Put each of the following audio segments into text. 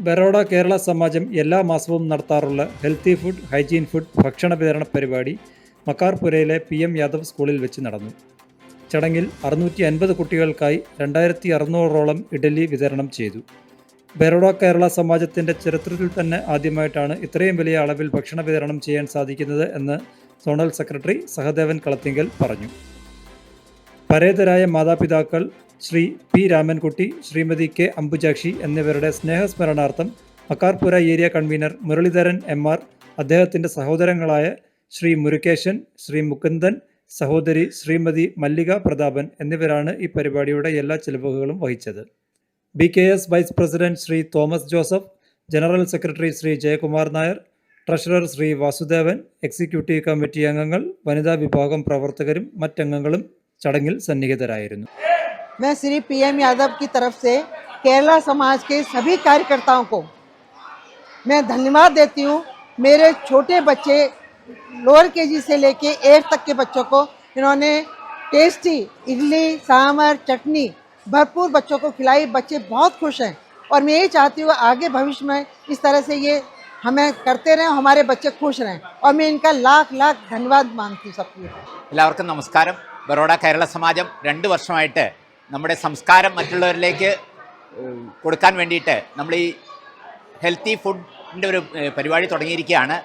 ബറോഡ കേരള സമാജം എല്ലാ മാസവും നടത്താറുള്ള ഹെൽത്തി ഫുഡ് ഹൈജീൻ ഫുഡ് ഭക്ഷണ വിതരണ പരിപാടി മക്കാർപുരയിലെ പി എം യാദവ് സ്കൂളിൽ വെച്ച് നടന്നു. ചടങ്ങിൽ അറുന്നൂറ്റി അൻപത് കുട്ടികൾക്കായി രണ്ടായിരത്തി അറുന്നൂറോളം ഇഡലി വിതരണം ചെയ്തു. ബറോഡ കേരള സമാജത്തിന്റെ ചരിത്രത്തിൽ തന്നെ ആദ്യമായിട്ടാണ് ഇത്രയും വലിയ അളവിൽ ഭക്ഷണ വിതരണം ചെയ്യാൻ സാധിക്കുന്നത് എന്ന് സോണൽ സെക്രട്ടറി സഹദേവൻ കളത്തിങ്കൽ പറഞ്ഞു. പരേതരായ മാതാപിതാക്കൾ ശ്രീ പി രാമൻകുട്ടി ശ്രീമതി കെ അംബുജാക്ഷി എന്നിവരുടെ സ്നേഹസ്മരണാർത്ഥം Makkarpura area convener Muraleedharan M R അദ്ദേഹത്തിന്റെ സഹോദരങ്ങളായ ശ്രീ മുരുകേശൻ ശ്രീ മുകുന്ദൻ സഹോദരി ശ്രീമതി മല്ലിക പ്രതാപൻ എന്നിവരാണ് ഈ പരിപാടിയുടെ എല്ലാ ചിലവുകളും വഹിച്ചത്. B K S vice president Shri Thomas Joseph general secretary Shri Jayakumar Nair treasurer Shri Vasudevan executive committee അംഗങ്ങൾ വനിതാ വിഭാഗം പ്രവർത്തകരും മറ്റംഗങ്ങളും ചടങ്ങിൽ സന്നിഹിതരായിരുന്നു. मैं श्री पीएम यादव की तरफ से केरला समाज के सभी कार्यकर्ताओं को मैं धन्यवाद देती हूँ मेरे छोटे बच्चे लोअर केजी से लेके एट तक के बच्चों को इन्होंने टेस्टी इडली सांभर चटनी भरपूर बच्चों को खिलाई बच्चे बहुत खुश हैं और मैं यही चाहती हूँ आगे भविष्य में इस तरह से ये हमें करते रहें हमारे बच्चे खुश रहें और मैं इनका लाख लाख धन्यवाद मानती हूँ सबकी എല്ലാവർക്കും നമസ്കാരം ബറോഡ കേരള സമാജം രണ്ട് വർഷമായിട്ട് നമ്മുടെ സംസ്കാരം മറ്റുള്ളവരിലേക്ക് കൊടുക്കാൻ വേണ്ടിയിട്ട് നമ്മൾ ഈ ഹെൽത്തി ഫുഡിന്റെ ഒരു പരിപാടി തുടങ്ങിയിരിക്കുകയാണ്.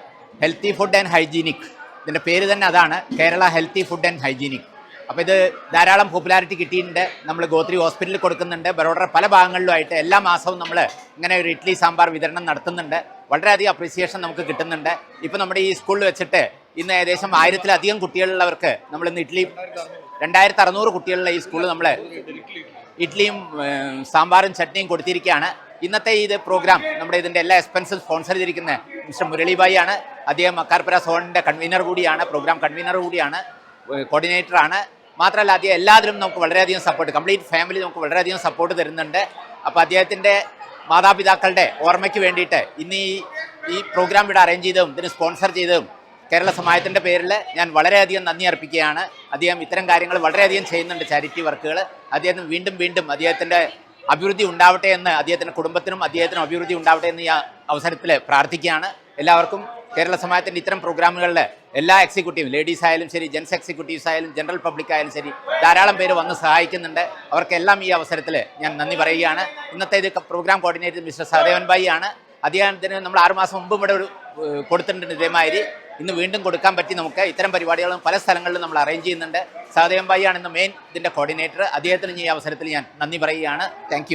ഹെൽത്തി ഫുഡ് ആൻഡ് ഹൈജീനിക് ഇതിന്റെ പേര് തന്നെ അതാണ് Kerala healthy food and hygienic അപ്പോൾ ഇത് ധാരാളം പോപ്പുലാരിറ്റി കിട്ടിയിട്ടുണ്ട്. നമ്മൾ ഗോത്രി ഹോസ്പിറ്റലിൽ കൊടുക്കുന്നുണ്ട്. ബറോഡയുടെ പല ഭാഗങ്ങളിലുമായിട്ട് എല്ലാ മാസവും നമ്മൾ ഇങ്ങനെ ഒരു ഇഡ്ഡലി സാമ്പാർ വിതരണം നടത്തുന്നുണ്ട്. വളരെയധികം അപ്രീസിയേഷൻ നമുക്ക് കിട്ടുന്നുണ്ട്. ഇപ്പോൾ നമ്മുടെ ഈ സ്കൂളിൽ വെച്ചിട്ട് ഇന്ന് ഏകദേശം ആയിരത്തിലധികം കുട്ടികളുള്ളവർക്ക് നമ്മൾ ഇന്ന് ഇഡ്ഡലി രണ്ടായിരത്തി അറുന്നൂറ് കുട്ടികളുടെ ഈ സ്കൂളിൽ നമ്മൾ ഇഡ്ഡലിയും സാമ്പാറും ചട്നിയും കൊടുത്തിരിക്കുകയാണ്. ഇന്നത്തെ ഇത് പ്രോഗ്രാം നമ്മുടെ ഇതിന്റെ എല്ലാ എക്സ്പെൻസും സ്പോൺസർ ചെയ്തിരിക്കുന്ന മിസ്റ്റർ മുരളിബായി ആണ് അദ്ദേഹം അക്കാർപ്പുര സോണിന്റെ കൺവീനർ കൂടിയാണ് പ്രോഗ്രാം കൺവീനർ കൂടിയാണ് കോർഡിനേറ്റർ ആണ്. മാത്രമല്ല അദ്ദേഹം എല്ലാത്തിലും നമുക്ക് വളരെയധികം സപ്പോർട്ട് കംപ്ലീറ്റ് ഫാമിലി നമുക്ക് വളരെയധികം സപ്പോർട്ട് തരുന്നുണ്ട്. അപ്പോൾ അദ്ദേഹത്തിന്റെ മാതാപിതാക്കളുടെ ഓർമ്മയ്ക്ക് വേണ്ടിയിട്ട് ഇന്ന് ഈ ഈ പ്രോഗ്രാം ഇവിടെ അറേഞ്ച് ചെയ്തതും ഇതിന് സ്പോൺസർ ചെയ്തതും കേരള സമാജത്തിന്റെ പേരിൽ ഞാൻ വളരെയധികം നന്ദി അർപ്പിക്കുകയാണ്. അദ്ദേഹം ഇത്തരം കാര്യങ്ങൾ വളരെയധികം ചെയ്യുന്നുണ്ട് ചാരിറ്റി വർക്കുകൾ അദ്ദേഹത്തിന് വീണ്ടും വീണ്ടും അദ്ദേഹത്തിന്റെ അഭിവൃദ്ധി ഉണ്ടാവട്ടെ എന്ന് അദ്ദേഹത്തിന്റെ കുടുംബത്തിനും അദ്ദേഹത്തിനും അഭിവൃദ്ധി ഉണ്ടാവട്ടെ എന്ന് ഞാൻ അവസരത്തിൽ പ്രാർത്ഥിക്കുകയാണ്. എല്ലാവർക്കും കേരള സമാജത്തിന്റെ ഇത്തരം പ്രോഗ്രാമുകളിൽ എല്ലാ എക്സിക്യൂട്ടീവും ലേഡീസ് ആയാലും ശരി ജെൻസ് എക്സിക്യൂട്ടീവ്സ് ആയാലും ജനറൽ പബ്ലിക് ആയാലും ശരി ധാരാളം പേര് വന്ന് സഹായിക്കുന്നുണ്ട്. അവർക്കെല്ലാം ഈ അവസരത്തിൽ ഞാൻ നന്ദി പറയുകയാണ്. ഇന്നത്തെ ഇത് programme coordinator mister Sahadevan bhai ആണ്. അദ്ദേഹത്തിന് നമ്മൾ ആറുമാസം മുമ്പ് ഇവിടെ ഒരു കൊടുത്തിട്ടുണ്ട് ഇതേമാതിരി. ഇന്ന് വീണ്ടും കൊടുക്കാൻ പറ്റി നമുക്ക് ഇത്തരം പരിപാടികളും പല സ്ഥലങ്ങളിലും നമ്മൾ അറേഞ്ച് ചെയ്യുന്നുണ്ട്. സഹദേവൻ ആണ് ഇന്ന് മെയിൻ ഇതിന്റെ കോർഡിനേറ്റർ അദ്ദേഹത്തിന് ഈ അവസരത്തിൽ ഞാൻ നന്ദി പറയുകയാണ്. താങ്ക്